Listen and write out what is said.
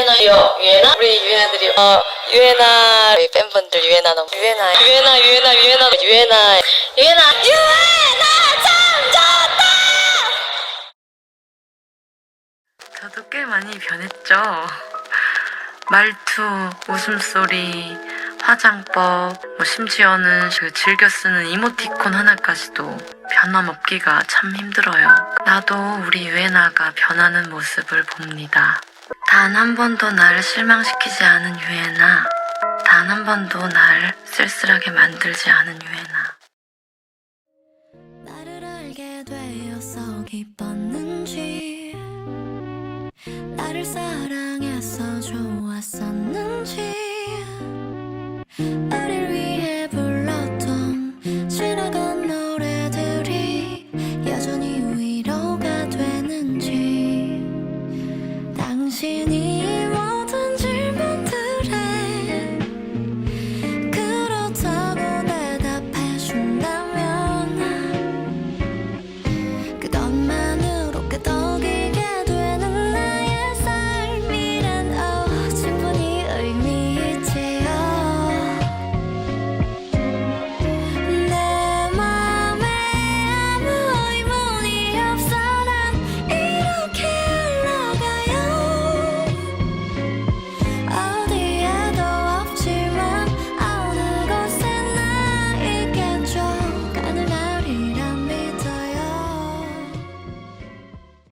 유해나요 유해나 우리 유해나들이 어 유해나 우리 팬분들 유해나 너무 유해나 유해나 유해나 유해나 유해나 유해나 유해나 참 좋다 저도 꽤 많이 변했죠. 말투, 웃음소리, 화장법, 뭐 심지어는 그 즐겨 쓰는 이모티콘 하나까지도 변함없기가 참 힘들어요. 나도 우리 유에나가 변하는 모습을 봅니다. 단 한 번도 나를 실망시키지 않은 유에나. 단 한 번도 날 쓸쓸하게 만들지 않은 유에나. 나를 알게 되어서 기뻤는지 나를 사랑해서 좋 谢你。